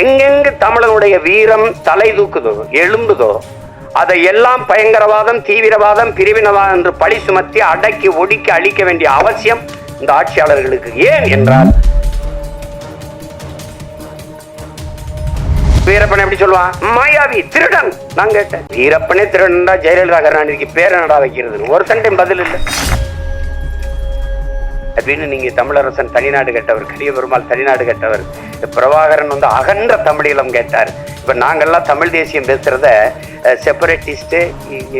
எங்கெங்கு தமிழனுடைய வீரம் தலை தூக்குதோ எழும்புதோ அதை எல்லாம் பயங்கரவாதம் தீவிரவாதம் பிரிவினவாதம் என்று பழி சுமத்தி அடக்கி ஒடுக்கி அழிக்க வேண்டிய அவசியம் இந்த ஆட்சியாளர்களுக்கு ஏன் என்றால் வீரப்பன் எப்படி சொல்லுவான் மாயாவி திருடன்! நான் கேட்டேன். வீரப்பனே திருடன்டா ஜெயலலிதா கருணாநிதிக்கு பேர் என்னடா வைக்கிறது ஒரு சண்டையும் பதில் இல்லை. அப்படின்னு நீங்கள் தமிழரசன் தனிநாடு கேட்டவர் கரிய பெருமாள் தனிநாடு கேட்டவர் பிரபாகரன் வந்து அகன்ற தமிழீழம் கேட்டார். இப்போ நாங்கள்லாம் தமிழ் தேசியம் பேசுகிறத செப்பரேட்டிஸ்ட்டு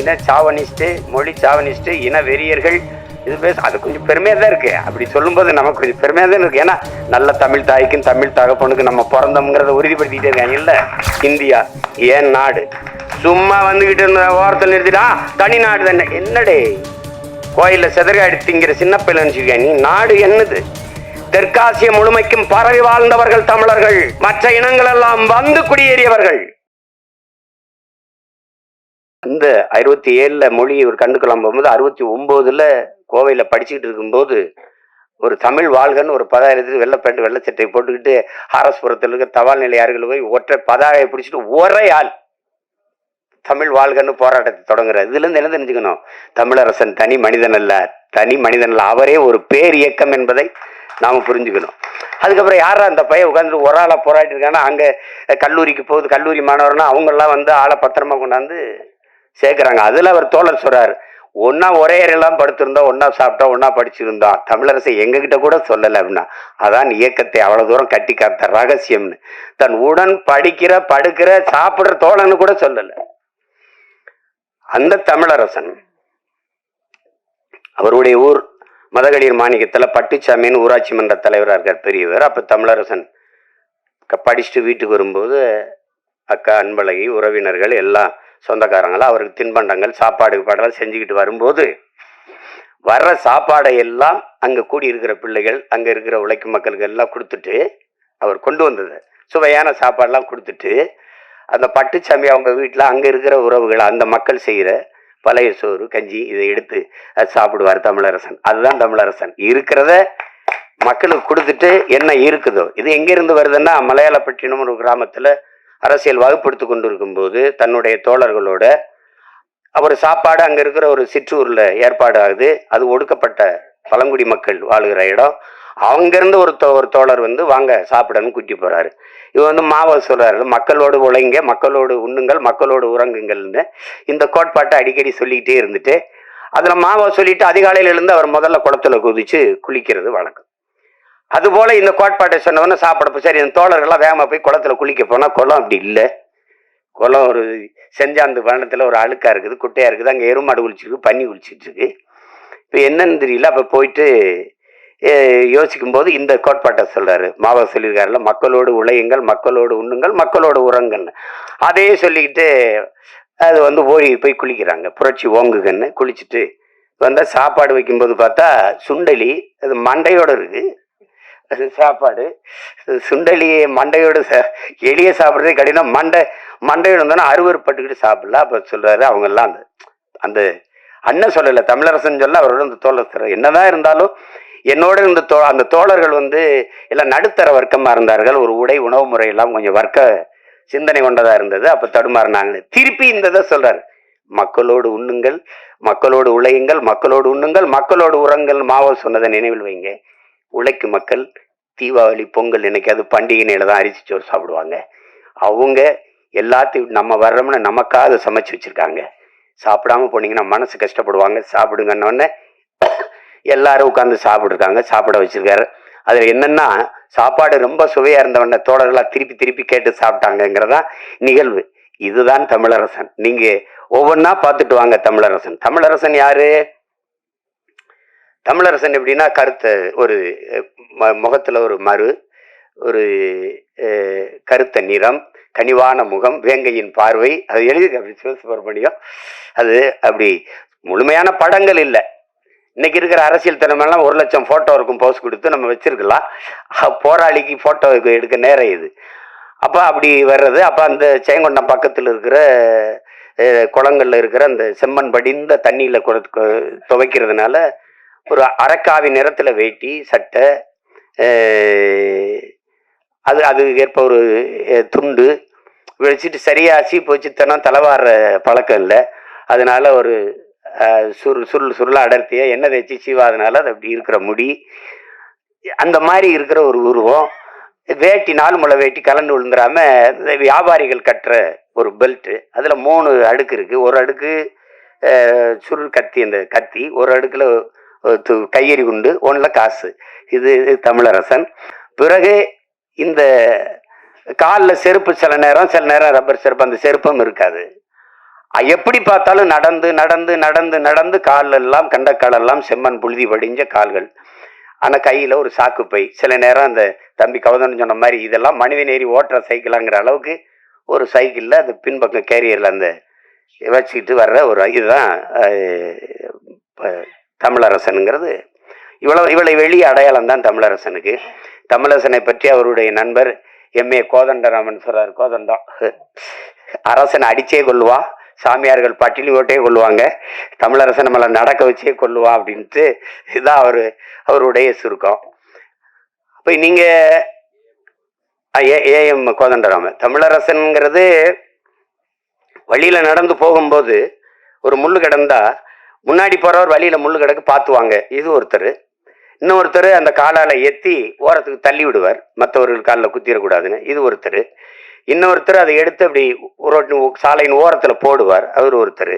இன சாவனிஸ்ட்டு மொழி சாவனிஸ்ட்டு இன வெறியர்கள் இது பேச அது கொஞ்சம் பெருமையாக தான் இருக்குது அப்படி சொல்லும்போது நமக்கு கொஞ்சம் பெருமையாக தான் இருக்குது ஏன்னா நல்ல தமிழ் தாய்க்கும் தமிழ் தகப்பனுக்கு நம்ம பிறந்தோம்ங்கிறத உறுதிப்படுத்திட்டே இருக்காங்க. இல்லை இந்தியா ஏன் நாடு? சும்மா வந்துகிட்டு இருந்த ஓரத்தில் நிறுத்திட்டா தனி நாடு தானே. என்னடே? கோயிலில் செதறி திங்கிற சின்ன பிள்ளைன்னு சொல்லியா நீ நாடு என்னது? தெற்காசிய முழுமைக்கும் பரவி வாழ்ந்தவர்கள் தமிழர்கள். மற்ற இனங்கள் எல்லாம் வந்து குடியேறியவர்கள். இந்த அறுபத்தி ஏழுல மொழி ஒரு கண்டுக்கலாம் போகும்போது அறுபத்தி ஒன்பதுல கோவையில் படிச்சுக்கிட்டு இருக்கும்போது ஒரு தமிழ் வாழ்கன்னு ஒரு பதாயத்துக்கு வெள்ளை பேண்ட் வெள்ளை சட்டை போட்டுக்கிட்டு ஹாரஸ்புரத்தில் இருக்க தபால் நிலையார்கள் போய் ஒற்றை பதாகையை பிடிச்சிட்டு ஒரே ஆள். தமிழ் வாழ்கன்னு போராட்டத்தை தொடங்குறாரு. இதுல இருந்து என்ன தெரிஞ்சுக்கணும்? தமிழரசன் தனி மனிதன் அல்ல. தனி மனிதன் அல்ல. அவரே ஒரு பேர் இயக்கம் என்பதை நாம புரிஞ்சுக்கணும். அதுக்கப்புறம் யாரா அந்த பையன் உட்காந்து ஒரு ஆளா போராட்டி இருக்காங்கன்னா அங்கே கல்லூரிக்கு போகுது கல்லூரி மாணவர்னா அவங்கெல்லாம் வந்து ஆளை பத்திரமா கொண்டாந்து சேர்க்குறாங்க. அதுல அவர் தோழர் சொல்றாரு ஒன்னா ஒரே எல்லாம் படுத்திருந்தோம் ஒன்னா சாப்பிட்டோம் ஒன்னா படிச்சிருந்தோம் தமிழரசை எங்ககிட்ட கூட சொல்லலை அப்படின்னா அதான் இயக்கத்தை அவ்வளவு தூரம் கட்டி காத்த ரகசியம்னு. தன் உடன் படிக்கிற படுக்கிற சாப்பிடுற தோழன்னு கூட சொல்லலை. அந்த தமிழரசன் அவருடைய ஊர் மதகளிர் மாணிக்கத்தில் பட்டுச்சாமின்னு ஊராட்சி மன்ற தலைவராக இருக்கார் பெரியவர். அப்போ தமிழரசன் படிச்சுட்டு வீட்டுக்கு வரும்போது அக்கா அன்பழகி உறவினர்கள் எல்லாம் சொந்தக்காரங்களாம் அவருக்கு தின்பண்டங்கள் சாப்பாடு பாடலாம் செஞ்சுக்கிட்டு வரும்போது வர்ற சாப்பாடை எல்லாம் அங்கே கூடி இருக்கிற பிள்ளைகள் அங்கே இருக்கிற உழைக்கும் மக்களுக்கு எல்லாம் கொடுத்துட்டு அவர் கொண்டு வந்தது. சுவையான சாப்பாடெல்லாம் கொடுத்துட்டு அந்த பட்டுச்சாமி அவங்க வீட்டில் அங்கே இருக்கிற உறவுகள் அந்த மக்கள் செய்கிற பழைய சோறு கஞ்சி இதை எடுத்து சாப்பிடுவார் தமிழரசன். அதுதான் தமிழரசன். இருக்கிறத மக்களுக்கு கொடுத்துட்டு என்ன இருக்குதோ இது எங்கேருந்து வருதுன்னா மலையாளப்பட்டினம் ஒரு கிராமத்தில் அரசியல் வகுப்படுத்தி கொண்டு இருக்கும்போது தன்னுடைய தோழர்களோட அவர் சாப்பாடு அங்கே இருக்கிற ஒரு சிற்றூரில் ஏற்பாடு ஆகுது. அது ஒடுக்கப்பட்ட பழங்குடி மக்கள் வாழுகிற இடம். அங்கிருந்து ஒரு தோ ஒரு தோழர் வந்து வாங்க சாப்பிடணும்னு கூட்டி போகிறாரு இவர் வந்து மாவை சொல்கிறாரு மக்களோடு உழைங்க மக்களோடு உண்ணுங்கள் மக்களோடு உறங்குங்கள்னு. இந்த கோட்பாட்டை அடிக்கடி சொல்லிக்கிட்டே இருந்துட்டு அதில் மாவை சொல்லிட்டு அதிகாலையில இருந்து அவர் முதல்ல குளத்துல குதிச்சு குளிக்கிறது வழக்கம். அதுபோல் இந்த கோட்பாட்டை சொன்னவொன்னே சாப்பிடப்போ சரி இந்த தோழர்கள்லாம் வேகமாக போய் குளத்துல குளிக்க போனால் குளம் அப்படி இல்லை. குளம் ஒரு செஞ்சாந்து வனத்துல ஒரு அழுக்காக இருக்குது குட்டையாக இருக்குது அங்கே எருமாடு குளிச்சிருக்கு பன்னி குளிச்சிட்ருக்கு இப்போ என்னன்னு தெரியல அப்போ போயிட்டு யோசிக்கும்போது இந்த கோட்பாட்டை சொல்கிறாரு மாவா சொல்லியிருக்காருல்ல மக்களோடு உழையுங்கள் மக்களோடு உண்ணுங்கள் மக்களோடு உறங்கள்னு அதையே சொல்லிக்கிட்டு அது வந்து ஓடி போய் குளிக்கிறாங்க. புரட்சி ஓங்குகன்னு குளிச்சுட்டு வந்தால் சாப்பாடு வைக்கும்போது பார்த்தா சுண்டலி அது மண்டையோட இருக்குது அது சாப்பாடு. சுண்டலி மண்டையோடு சா- எளிய சாப்பிட்றதே கடினம். மண்டை மண்டையோடு இருந்தோன்னா அறுவறுப்பட்டுக்கிட்டு சாப்பிடல அப்போ சொல்கிறாரு அவங்கெல்லாம் அந்த அந்த அண்ணன் சொல்லலை தமிழரசன் சொல்ல அவரோட அந்த தோழர் என்னதான் இருந்தாலும் என்னோட இருந்த தோ அந்த தோழர்கள் வந்து எல்லாம் நடுத்தர வர்க்கமாக இருந்தார்கள். ஒரு உடை உணவு முறையெல்லாம் கொஞ்சம் வர்க்க சிந்தனை கொண்டதாக இருந்தது. அப்போ தடுமாறினாங்க திருப்பி இந்த இதை சொல்கிறார் மக்களோடு உண்ணுங்கள் மக்களோடு உழையுங்கள் மக்களோடு உண்ணுங்கள் மக்களோடு உரங்கள் மாவோ சொன்னதை நினைவில் வைங்க. உழைக்கும் மக்கள் தீபாவளி பொங்கல் என்னைக்காவது பண்டிகை நேரம் தான் அரிசி சோறு சாப்பிடுவாங்க. அவங்க எல்லாத்தையும் நம்ம வர்றோம்னு நமக்காக சமைச்சு வச்சுருக்காங்க. சாப்பிடாம போனீங்கன்னா மனசு கஷ்டப்படுவாங்க. சாப்பிடுங்கன்னொடனே எல்லாரும் உட்காந்து சாப்பிட்ருக்காங்க சாப்பிட வச்சுருக்காரு. அதில் என்னென்னா சாப்பாடு ரொம்ப சுவையாக இருந்தவன தோழர்களாக திருப்பி திருப்பி கேட்டு சாப்பிட்டாங்கங்கிறதா நிகழ்வு. இதுதான் தமிழரசன். நீங்கள் ஒவ்வொன்றா பார்த்துட்டு வாங்க தமிழரசன். தமிழரசன் யாரு? தமிழரசன் எப்படின்னா கருத்தை ஒரு முகத்தில் ம- ஒரு மறு ஒரு கருத்த நிறம் கனிவான முகம் வேங்கையின் பார்வை. அது எழுதி அப்படி சிவசுப்பிரமணியம் அது அப்படி முழுமையான படங்கள் இல்லை. இன்னைக்கு இருக்கிற அரசியல் திறமெல்லாம் ஒரு லட்சம் ஃபோட்டோ இருக்கும் போஸ் கொடுத்து நம்ம வச்சிருக்கலாம். போராளிக்கு ஃபோட்டோ எடுக்க நேரம் இது. அப்போ அப்படி வர்றது அப்போ அந்த சேங்கொண்டம் பக்கத்தில் இருக்கிற குளங்களில் குளங்கள்ல இருக்கிற அந்த செம்மண் படிந்த தண்ணியில் துவைக்கிறதுனால ஒரு அரக்காவி நிறத்தில் வேட்டி சட்டை அது அது ஏற்ப ஒரு துண்டு வச்சுட்டு சரியாசி போச்சு தினம் தலைவாடுற பழக்கம் இல்லை. அதனால ஒரு சுருள் சுருள் சுருளாக அடர்த்தியா எண்ணெய் தேய்ச்சி சீவாதனால அது அப்படி இருக்கிற முடி. அந்த மாதிரி இருக்கிற ஒரு உருவம். வேட்டி நாலு முளை வேட்டி கலந்து விழுந்துடாம இந்த வியாபாரிகள் கட்டுற ஒரு பெல்ட்டு அதில் மூணு அடுக்கு இருக்குது ஒரு அடுக்கு சுருள் கத்தி அந்த கத்தி. ஒரு அடுக்கில் கையெறி குண்டு ஒன்றில் காசு. இது இது தமிழரசன். பிறகு இந்த காலில் செருப்பு சில நேரம் சில நேரம் ரப்பர் செருப்பு அந்த செருப்பும் இருக்காது. எப்படி பார்த்தாலும் நடந்து நடந்து நடந்து நடந்து காலெல்லாம் கண்ட கண்டக்கால் எல்லாம் செம்மண் புழுதி வடிஞ்ச கால்கள். ஆனால் கையில் ஒரு சாக்கு பை. சில நேரம் அந்த தம்பி கவுதன்னு சொன்ன மாதிரி இதெல்லாம் மனிதன் ஏறி ஓட்டுற சைக்கிளாங்கிற அளவுக்கு ஒரு சைக்கிளில் அந்த பின்பக்கம் கேரியரில் அந்த வச்சுக்கிட்டு வர்ற ஒரு இதுதான் தமிழரசனுங்கிறது. இவ்வளோ இவ்வளோ வெளிய அடையாளம் தான் தமிழரசனுக்கு. தமிழரசனை பற்றி அவருடைய நண்பர் எம்ஏ கோதண்டராமன் சொல்கிறார் கோதண்டம். அரசனை அடிச்சே கொள்ளுவா சாமியார்கள் பட்டினி ஓட்டே கொள்ளுவாங்க. தமிழரசன் நம்மளை நடக்க வச்சே கொள்ளுவா அப்படின்ட்டு இதுதான் அவர் அவருடைய சுருக்கம். இப்போ நீங்கள் ஏ ஏஎம் கோதண்டராமன் தமிழரசனுங்கிறது வழியில் நடந்து போகும்போது ஒரு முள்ளு கிடந்தா முன்னாடி போகிறவர் வழியில் முள்ளு கிடக்கு பார்த்துவாங்க இது ஒருத்தர். இன்னொருத்தர் அந்த காலால் எத்தி ஓரத்துக்கு தள்ளி விடுவார். மற்றவர்கள் காலில் குத்திடக்கூடாதுன்னு. இது ஒருத்தர். இன்னொருத்தர் அதை எடுத்து அப்படி ரோட்டின் சாலையின் ஓரத்தில் போடுவார். அவர் ஒருத்தர்.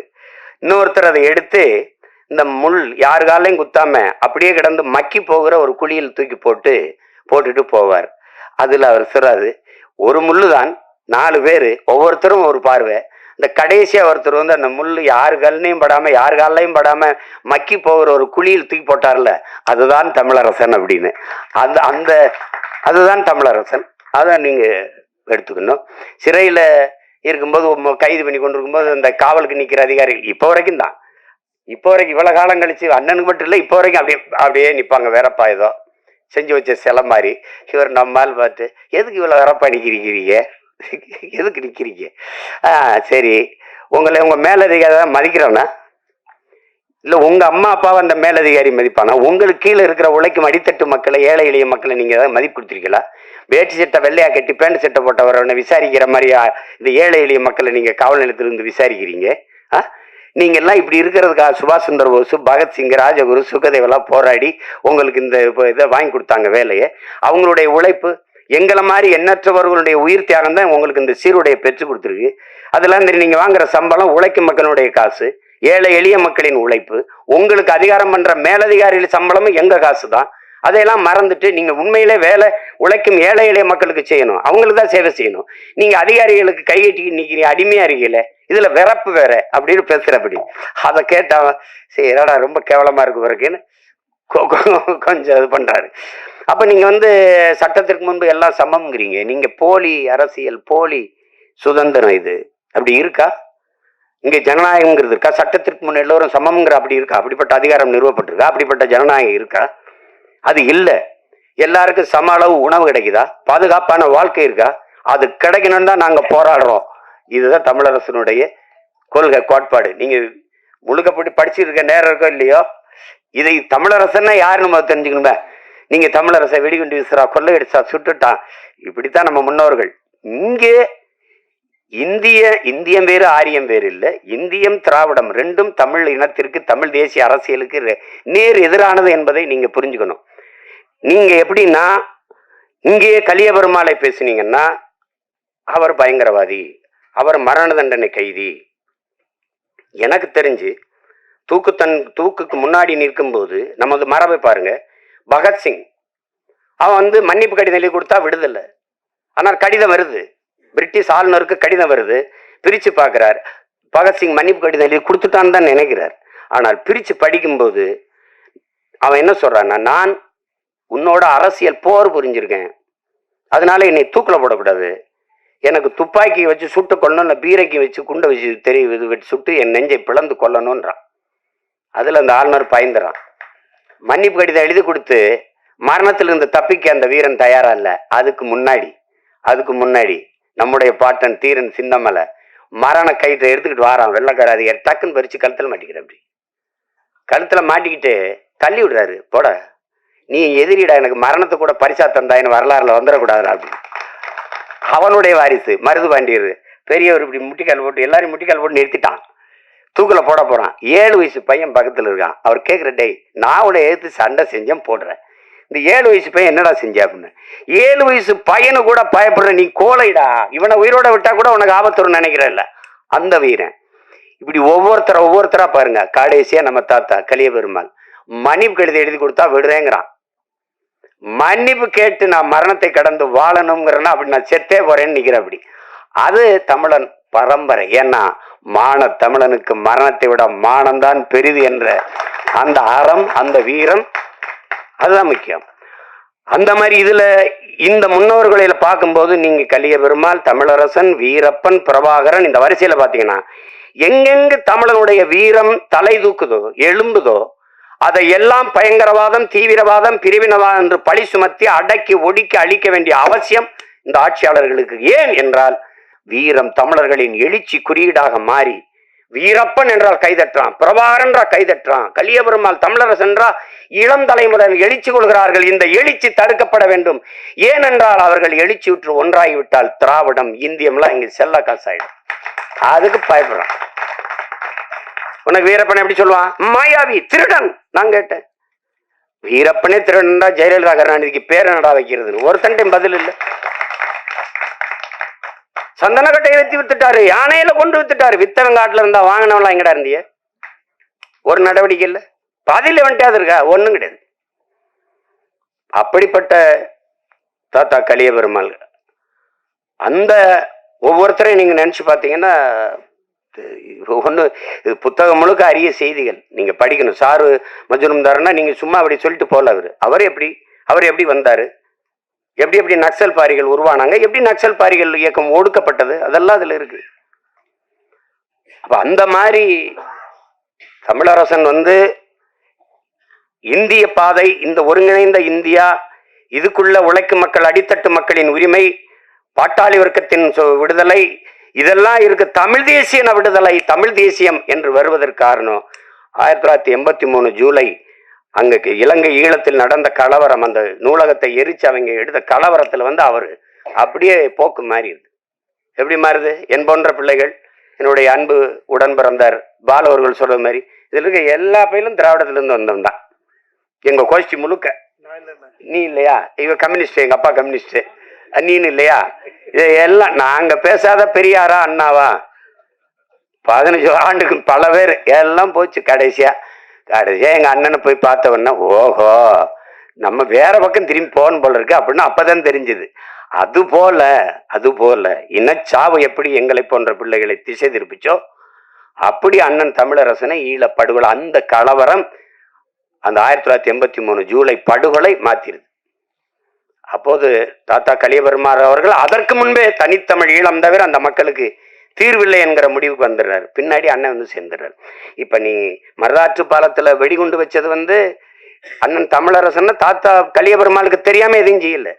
இன்னொருத்தர் அதை எடுத்து இந்த முள் யார் காலையும் குத்தாம அப்படியே கிடந்து மக்கி போகிற ஒரு குழியில் தூக்கி போட்டு போட்டுட்டு போவார். அதில் அவர் சொல்றாரு ஒரு முள்ளு தான் நாலு பேர். ஒவ்வொருத்தரும் ஒரு பார்வை. இந்த கடைசியாக ஒருத்தர் வந்து அந்த முள் யார் கல்லையும் படாமல் யார் காலையும் படாமல் மக்கி போகிற ஒரு குழியில் தூக்கி போட்டார்ல அதுதான் தமிழரசன் அப்படின்னு. அந்த அந்த அதுதான் தமிழரசன். அதான் நீங்கள் எடுத்துக்கணும். சிறையில் இருக்கும்போது கைது பண்ணி கொண்டு இருக்கும்போது அந்த காவலுக்கு நிற்கிற அதிகாரிகள் இப்போ வரைக்கும் தான். இப்போ வரைக்கும் இவ்வளோ காலம் கழிச்சு அண்ணனுக்கு மட்டும் இல்லை இப்போ வரைக்கும் அப்படியே அப்படியே நிற்பாங்க வேறப்பா ஏதோ செஞ்சு வச்ச சிலை மாதிரி. இவர் நம்மால் பார்த்து எதுக்கு இவ்வளோ வேறப்பா நிற்கிறீங்க எதுக்கு நிற்கிறீங்க ஆ சரி. உங்களை உங்கள் மேலதிகாரி தான் மதிக்கிறோன்னா இல்லை உங்கள் அம்மா அப்பாவை அந்த மேலதிகாரி மதிப்பானா உங்களுக்கு கீழே இருக்கிற உழைக்கும் அடித்தட்டு மக்களை ஏழை எளிய மக்களை நீங்கள் ஏதாவது மதிப்பு கொடுத்துருக்கீங்களா? வேட்டி சட்டை வெள்ளையா கட்டி பேண்ட் சட்டை போட்டவரை விசாரிக்கிற மாதிரி இந்த ஏழை எளிய மக்களை நீங்கள் காவல் நிலையத்திலிருந்து விசாரிக்கிறீங்க ஆ? நீங்கள்லாம் இப்படி இருக்கிறதுக்காக சுபாஷ் சந்திர போஸ் பகத்சிங் ராஜகுரு சுகதேவெல்லாம் போராடி உங்களுக்கு இந்த இப்போ இதை வாங்கி கொடுத்தாங்க வேலையை. அவங்களுடைய உழைப்பு எங்களை மாதிரி எண்ணற்றவர்களுடைய உயிர் தியாகம் தான் உங்களுக்கு இந்த சீருடையை பெற்று கொடுத்துருக்கு. அதெல்லாம் நீங்கள் வாங்குற சம்பளம் உழைக்கும் மக்களுடைய காசு. ஏழை எளிய மக்களின் உழைப்பு உங்களுக்கு அதிகாரம் பண்ற மேலதிகாரிகள் சம்பளமும் எங்க காசு தான் அதையெல்லாம் மறந்துட்டு நீங்க உண்மையிலே வேலை உழைக்கும் ஏழை எளிய மக்களுக்கு செய்யணும். அவங்களுக்கு தான் சேவை செய்யணும். நீங்க அதிகாரிகளுக்கு கையெட்டி நிக்கிறீங்க அடிமையா இருக்கீங்களே இதுல விறப்பு வேற அப்படின்னு பேசுறபடி அதை கேட்டா சரி என்னடா ரொம்ப கேவலமா இருக்கு பிறகுன்னு கொ- கொஞ்சம் இது பண்றாரு. அப்ப நீங்க வந்து சட்டத்திற்கு முன்பு எல்லாம் சமம்ங்கிறீங்க. நீங்க போலி அரசியல் போலி சுதந்திரம் இது. அப்படி இருக்கா? இங்கே ஜனநாயகம்ங்கிறது இருக்கா சட்டத்திற்கு முன் எல்லோரும் சமம்ங்கிற அப்படி இருக்கா? அப்படிப்பட்ட அதிகாரம் நிறுவப்பட்டிருக்கா? அப்படிப்பட்ட ஜனநாயகம் இருக்கா? அது இல்லை. எல்லாருக்கும் சம அளவு உணவு கிடைக்குதா? பாதுகாப்பான வாழ்க்கை இருக்கா? அது கிடைக்கணும்னு தான் நாங்கள் போராடுறோம். இதுதான் தமிழரசனுடைய கொள்கை கோட்பாடு. நீங்கள் முழுக்கப்பட்டு படிச்சிருக்க நேரம் இருக்கோ இல்லையோ? இதை தமிழரசன்னா யாருன்னு நம்ம தெரிஞ்சுக்கணுமே? நீங்கள் தமிழரசை வெடிகுண்டு வீசுறா கொள்ளையடிச்சா சுட்டுட்டான் இப்படித்தான் நம்ம முன்னோர்கள். இங்கே இந்திய இந்தியம் வேறு ஆரியம் வேறு இல்லை. இந்தியம் திராவிடம் ரெண்டும் தமிழ் இனத்திற்கு தமிழ் தேசிய அரசியலுக்கு நேர் எதிரானது என்பதை நீங்க புரிஞ்சுக்கணும். நீங்க எப்படின்னா இங்கேயே கலியபெருமாளை பேசுனீங்கன்னா அவர் பயங்கரவாதி அவர் மரண தண்டனை கைதி. எனக்கு தெரிஞ்சு தூக்கு தன் தூக்குக்கு முன்னாடி நிற்கும்போது நமது மரபை பாருங்க பகத்சிங் அவன் வந்து மன்னிப்பு கடிதம் எழுதி கொடுத்தா விடுதலை. ஆனால் கடிதம் வருது. பிரிட்டிஷ் ஆளுநருக்கு கடிதம் வருது. பிரித்து பார்க்குறார். பகத்சிங் மன்னிப்பு கடிதம் எழுதி கொடுத்துட்டான்னு தான் நினைக்கிறார். ஆனால் பிரித்து படிக்கும்போது அவன் என்ன சொல்கிறான்னா நான் உன்னோட அரசியல் போர் புரிஞ்சிருக்கேன். அதனால என்னை தூக்கில் போடக்கூடாது. எனக்கு துப்பாக்கி வச்சு சுட்டு கொள்ளணும் இல்லை பீரைக்கு வச்சு குண்டை வச்சு தெரிய இது வச்சு சுட்டு என் நெஞ்சை பிளந்து கொல்லணுன்றான் அதில் அந்த ஆளுநர் பயந்துறான். மன்னிப்பு கடிதம் எழுதி கொடுத்து மரணத்திலிருந்து தப்பிக்க அந்த வீரன் தயாராக இல்லை. அதுக்கு முன்னாடி அதுக்கு முன்னாடி நம்முடைய பாட்டன் தீரன் சின்னமலை மரண கயிற்றை எடுத்துக்கிட்டு வாரான் வெள்ளக்கார அதிகாரி டக்குன்னு பறிச்சு கழுத்தில் மாட்டிக்கிற அப்படி. கழுத்தில் மாட்டிக்கிட்டு தள்ளி விடுறாரு போட. நீ எதிரிடா எனக்கு மரணத்தை கூட பரிசா தந்தாயின்னு வரலாறுல வந்துடக்கூடாதுடா அப்படி. அவனுடைய வாரிசு மருது பாண்டியர் பெரியவர் இப்படி முட்டிக்கால் போட்டு எல்லாரையும் முட்டிக்கால் போட்டு நிறுத்திட்டான். தூக்கில் போட போகிறான் ஏழு வயசு பையன் பக்கத்தில் இருக்கான். அவர் கேட்குற டேய் நான் உன்னை எடுத்து சண்டை செஞ்சேன் போடுறேன். இந்த ஏழு வயசு பையன் என்னடா செஞ்ச அப்படின்னு. ஏழு வயசு பையனு கூட பயப்படுற நீ கோலைடா இவனை உயிரோட விட்டா கூட உனக்கு ஆபத்து வரும்னு நினைக்கிறல்ல அந்த வீரன். இப்படி ஒவ்வொருத்தர ஒவ்வொருத்தரா பாருங்க. கடைசியா நம்ம தாத்தா கலிய பெருமாள் மன்னிப்பு கடிதம் எழுதி கொடுத்தா விடுறேங்கிறான். மன்னிப்பு கேட்டு நான் மரணத்தை கடந்து வாழணுங்கிறனா அப்படி நான் செத்தே போறேன்னு நிக்கிறேன் அப்படி. அது தமிழன் பரம்பரை. ஏன்னா மான தமிழனுக்கு மரணத்தை விட மானம்தான் பெரிது என்ற அந்த அறம் அந்த வீரம் அதுதான் முக்கியம். அந்த மாதிரி இதில் இந்த முன்னோர்களில் பார்க்கும்போது நீங்கள் கலிய பெருமாள் தமிழரசன் வீரப்பன் பிரபாகரன் இந்த வரிசையில் பார்த்தீங்கன்னா எங்கெங்கு தமிழனுடைய வீரம் தலை தூக்குதோ எழும்புதோ அதை எல்லாம் பயங்கரவாதம் தீவிரவாதம் பிரிவினவாதம் என்று பழி சுமத்தி அடக்கி ஒடுக்கி அழிக்க வேண்டிய அவசியம் இந்த ஆட்சியாளர்களுக்கு ஏன் என்றால் வீரம் தமிழர்களின் எழுச்சி குறியீடாக மாறி வீரப்பன் என்றால் கைதற்றான் பிரபாகரன் என்றால் கலியபெருமாள் தமிழரசன் என்றால் இளம் தலைமுறையில் எழுச்சி கொள்கிறார்கள். இந்த எழுச்சி தடுக்கப்பட வேண்டும். ஏனென்றால் அவர்கள் எழுச்சி விட்டு ஒன்றாகிவிட்டால் திராவிடம் இந்தியம்லாம் இங்கே செல்ல காசாயிடும். அதுக்கு பயப்படுறான் உனக்கு வீரப்பன் எப்படி சொல்லுவான்? மாயாவி திருடன் நான் கேட்டேன். வீரப்பனே திருடன்டா ஜெயலலிதா கருணாநிதிக்கு பேர் என்னடா வைக்கிறதுன்னு. ஒருத்தன்ட்டையும் பதில் இல்லை. சந்தனக்கட்டையை வித்து வித்துட்டாரு யானையில கொண்டு வித்துட்டாரு. வித்தவன் காட்டுல இருந்தா வாங்கினவன்லாம் எங்கடா இருந்திய? ஒரு நடவடிக்கை இல்லை. பாதியில் வந்துட்டாது இருக்கா? ஒன்றும் கிடையாது. அப்படிப்பட்ட தாத்தா கலிய பெருமாள் அந்த ஒவ்வொருத்தரையும் நீங்கள் நினச்சி பார்த்தீங்கன்னா ஒன்று இது புத்தகம் முழுக்க அரிய செய்திகள். நீங்கள் படிக்கணும். சாரு மஜுனும்தாருன்னா நீங்கள் சும்மா அப்படி சொல்லிட்டு போகல அவர். அவர் எப்படி? அவர் எப்படி வந்தார்? எப்படி எப்படி நக்சல் பாரிகள் உருவானாங்க? எப்படி நக்சல் பாரிகள் இயக்கம் ஒடுக்கப்பட்டது? அதெல்லாம் அதில் இருக்கு. அப்போ அந்த மாதிரி தமிழரசன் வந்து இந்திய பாதை இந்த ஒருங்கிணைந்த இந்தியா இதுக்குள்ள உழைக்கும் மக்கள் அடித்தட்டு மக்களின் உரிமை பாட்டாளி வர்க்கத்தின் சு- விடுதலை இதெல்லாம் இருக்கு. தமிழ் தேசிய விடுதலை தமிழ் தேசியம் என்று வருவதற்கு காரணம் ஆயிரத்தி தொள்ளாயிரத்தி எண்பத்தி மூணு ஜூலை அங்க இலங்கை ஈழத்தில் நடந்த கலவரம் அந்த நூலகத்தை எரிச்சு அவங்க எடுத்த கலவரத்தில் வந்து அவர் அப்படியே போக்கு மாறிடுது. எப்படி மாறுது? என் போன்ற பிள்ளைகள் என்னுடைய அன்பு உடன் பிறந்தார் பாலு அவர்கள் மாதிரி இதில் இருக்க எல்லா பயிலும் திராவிடத்திலேருந்து வந்தவன் தான் எங்க கோஷ்டி முழுக்க. நீ இல்லையா? இவ கம்யூனிஸ்ட் எங்க அப்பா கம்யூனிஸ்ட் நீனு இல்லையா? இது எல்லாம் நாங்க பேசாத பெரியாரா அண்ணாவா? பதினஞ்சு ஆண்டுக்கு பல பேர். எல்லாம் போச்சு கடைசியா. கடைசியா எங்க அண்ணனை போய் பார்த்தவொடனே ஓஹோ நம்ம வேற பக்கம் திரும்பி போகணும் போல இருக்கு அப்படின்னு அப்பதான் தெரிஞ்சது. அது போல அது போல. இனச்சாவு எப்படி எங்களை போன்ற பிள்ளைகளை திசை திருப்பிச்சோ அப்படி அண்ணன் தமிழரசனை ஈழப்படுகொலை அந்த கலவரம் அந்த ஆயிரத்தி தொள்ளாயிரத்தி எண்பத்தி மூணு ஜூலை படுகொலை மாத்திருது. அப்போது தாத்தா கலியபெருமார் அவர்கள் அதற்கு முன்பே தனித்தமிழ் ஈழம் தவிர அந்த மக்களுக்கு தீர்வில்லை என்கிற முடிவுக்கு வந்துடுறாரு. பின்னாடி அண்ணன் வந்து சேர்ந்துடுறாரு. இப்போ நீ மரதாற்று பாலத்தில் வெடிகுண்டு வச்சது வந்து அண்ணன் தமிழரசன்னா தாத்தா கலியபெருமாளுக்கு தெரியாமல் எதுவும் செய்யல.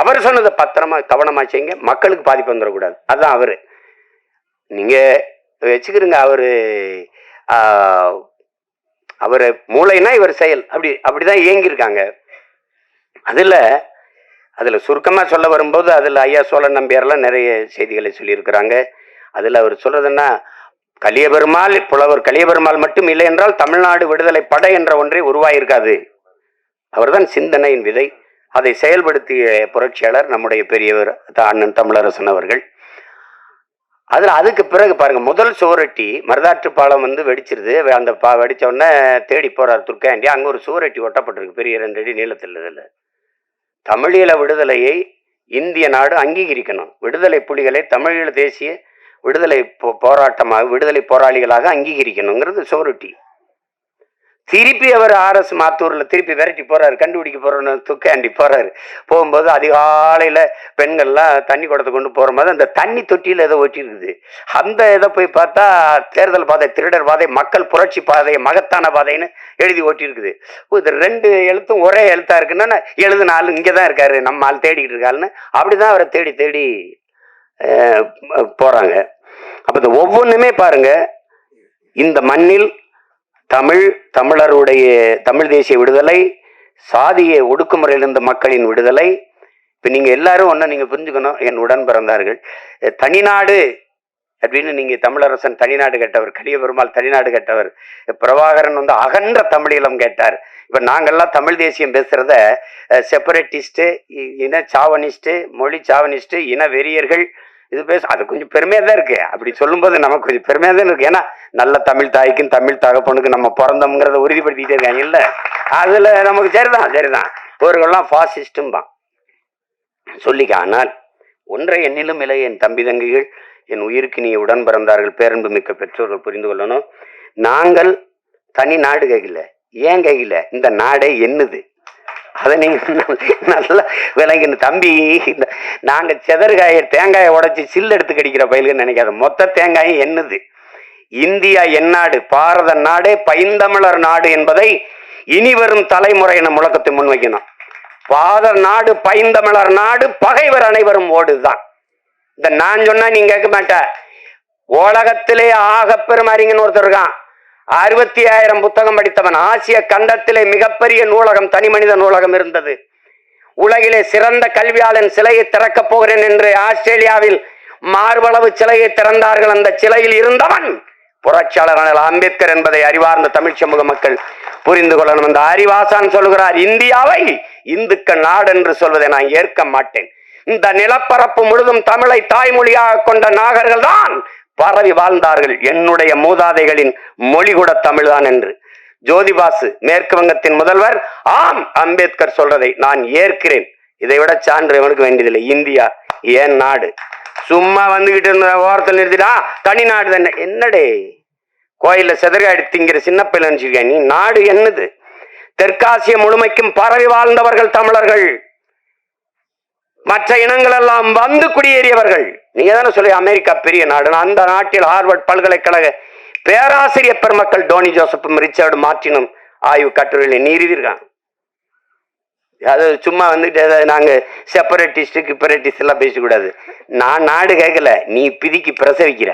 அவர் சொன்னதை பத்திரமா கவனமாக செய்யுங்க. மக்களுக்கு பாதிப்பு வந்துடக்கூடாது. அதுதான் அவர். நீங்கள் வச்சுக்கிறீங்க அவர். அவர் மூளைனா இவர் செயல். அப்படி அப்படிதான் இயங்கியிருக்காங்க. அதில் அதில் சுருக்கமாக சொல்ல வரும்போது அதில் ஐயா சோழன் நம்பியாரெல்லாம் நிறைய செய்திகளை சொல்லியிருக்கிறாங்க. அதில் அவர் சொல்கிறதுன்னா கலியபெருமாள் புலவர் கலியபெருமாள் மட்டும் இல்லை என்றால் தமிழ்நாடு விடுதலை படை என்ற ஒன்றே உருவாயிருக்காது. அவர்தான் சிந்தனையின் விதை. அதை செயல்படுத்திய புரட்சியாளர் நம்முடைய பெரியவர் அண்ணன் தமிழரசன் அவர்கள். அதில் அதுக்கு பிறகு பாருங்கள் முதல் சுவரொட்டி மருதாற்று பாலம் வந்து வெடிச்சிருது. அந்த பா வெடித்தோடனே தேடி போறார் துர்க்காண்டி அங்கே ஒரு சுவரொட்டி ஒட்டப்பட்டிருக்கு பெரிய ரெண்டு அடி நீளத்தில் இதில். தமிழீழ விடுதலையை இந்திய நாடு அங்கீகரிக்கணும். விடுதலை புலிகளை தமிழீழ தேசிய விடுதலை போ- போராட்டமாக விடுதலை போராளிகளாக அங்கீகரிக்கணுங்கிறது சுவரொட்டி. திருப்பி அவர் ஆர்எஸ் மாத்தூரில் திருப்பி விரட்டி போகிறாரு கண்டுபிடிக்க போறோன்னு துக்காண்டி போகிறாரு போகும்போது அதிகாலையில் பெண்கள்லாம் தண்ணி குடத்தை கொண்டு போகும்போது அந்த தண்ணி தொட்டியில் ஏதோ ஒட்டிருக்குது. அந்த இதை போய் பார்த்தா தேர்தல் பாதை திருடர் பாதை மக்கள் புரட்சி பாதை மகத்தான பாதைன்னு எழுதி ஓட்டியிருக்குது இது ரெண்டு எழுத்தும் ஒரே எழுத்தாக இருக்குன்னா எழுதுன ஆள் இங்கே தான் இருக்காரு நம்ம ஆள் தேடிக்கிட்டு இருக்காருன்னு அப்படிதான் அவரை தேடி தேடி போகிறாங்க அப்போ இந்த ஒவ்வொன்றுமே பாருங்க இந்த மண்ணில் தமிழ் தமிழருடைய தமிழ் தேசிய விடுதலை சாதிய ஒடுக்குமுறையிலிருந்து மக்களின் விடுதலை. இப்போ நீங்கள் எல்லாரும் ஒன்று நீங்கள் புரிஞ்சுக்கணும் என் உடன் பிறந்தார்கள் தனிநாடு அப்படின்னு நீங்கள் தமிழரசன் தனிநாடு கேட்டவர் கலிய பெருமாள் தனிநாடு கேட்டவர் பிரபாகரன் வந்து அகன்ற தமிழீழம் கேட்டார். இப்போ நாங்கள்லாம் தமிழ் தேசியம் பேசுகிறத செப்பரேட்டிஸ்ட்டு இன சாவனிஸ்ட்டு மொழி சாவனிஸ்ட்டு இன வெறியர்கள் இது பேச அது கொஞ்சம் பெருமையாக தான் இருக்கு. அப்படி சொல்லும்போது நமக்கு கொஞ்சம் பெருமையாக தான் இருக்கு. ஏன்னா நல்ல தமிழ் தாய்க்கும் தமிழ் தகப்பனுக்கும் நம்ம பிறந்தோம்ங்கிறத உறுதிப்படுத்திக்கிட்டே இருக்காங்க இல்லை அதில் நமக்கு சரிதான் சரிதான். இவர்கள்லாம் ஃபாசிஸ்டும் தான் சொல்லிக்க ஆனால் ஒன்றை எண்ணிலும் இல்லை என் தம்பி தங்கிகள் என் உயிருக்கு நீ உடன் பிறந்தார்கள் பேரன்பு மிக்க பெற்றோர்கள் புரிந்து கொள்ளணும். நாங்கள் தனி நாடு கையில் ஏன் கையில் இந்த நாடே என்னது? அதை நீங்க நல்லா விளங்கின. தம்பி இந்த நாங்க செதற்காய தேங்காயை உடச்சி சில்லு எடுத்து கடிக்கிற பயிலுன்னு நினைக்காத. மொத்த தேங்காயும் என்னது? இந்தியா எந்நாடு பாரத நாடே பைந்தமிழர் நாடு என்பதை இனி வரும் தலைமுறையின முழக்கத்தை முன்வைக்கணும். பாரத நாடு பைந்தமிழர் நாடு பகைவர் அனைவரும் ஓடுதான். இந்த நான் சொன்னா நீங்க கேட்க மாட்ட. உலகத்திலே ஆக பெருமாறிங்கன்னு ஒருத்தர் இருக்கான். அறுபத்தி ஆயிரம் புத்தகம் படித்தவன் ஆசிய கண்டத்திலே மிகப்பெரிய நூலகம் தனி மனித நூலகம் இருந்தது. உலகிலே சிறந்த கல்வியாளன் சிலையை திறக்கப் போகிறேன் என்று ஆஸ்திரேலியாவில் மார்பளவு சிலையை திறந்தார்கள். அந்த சிலையில் இருந்தவன் புரட்சியாளரான அம்பேத்கர் என்பதை அறிவார்ந்த தமிழ் சமூக மக்கள் புரிந்து கொள்ளணும். அந்த அறிவாசான் சொல்கிறார் இந்தியாவை இந்துக்கள் நாடு என்று சொல்வதை நான் ஏற்க மாட்டேன். இந்த நிலப்பரப்பு முழுதும் தமிழை தாய்மொழியாக கொண்ட நாகர்கள் தான் பரவி வாழ்ந்தார்கள். என்னுடைய மூதாதைகளின் மொழி கூட தமிழ்தான் என்று. ஜோதிபாசு மேற்கு வங்கத்தின் முதல்வர். ஆம் அம்பேத்கர் சொல்றதை நான் ஏற்கிறேன். இதை விட சான்று எவனுக்கு வேண்டியதில்லை. இந்தியா ஏன் நாடு? சும்மா வந்துகிட்டு இருந்த ஓரத்தில் நிறுத்திடா தனி நாடு தானே. என்னடே? கோயில செதறி திங்கிற சின்ன பிள்ளை நீ? நாடு என்னது? தெற்காசிய முழுமைக்கும் பரவி வாழ்ந்தவர்கள் தமிழர்கள். மற்ற இனங்கள் எல்லாம் வந்து குடியேறியவர்கள். நீங்க தானே சொல்லி அமெரிக்கா பெரிய நாடு அந்த நாட்டில் ஹார்வர்ட் பல்கலைக்கழக பேராசிரியர் பெருமக்கள் டோனி ஜோசப்பும் ரிச்சர்டு மார்டினும் ஆய்வு கட்டுரையில் நீறியிருக்காங்க அது சும்மா வந்துட்டு ஏதாவது நாங்க செப்பரேட்டிஸ்ட் கிப்பரேட்டிஸ்ட் எல்லாம் பேசக்கூடாது. நான் நாடு கேட்கல நீ பிதிக்கு பிரசவிக்கிற.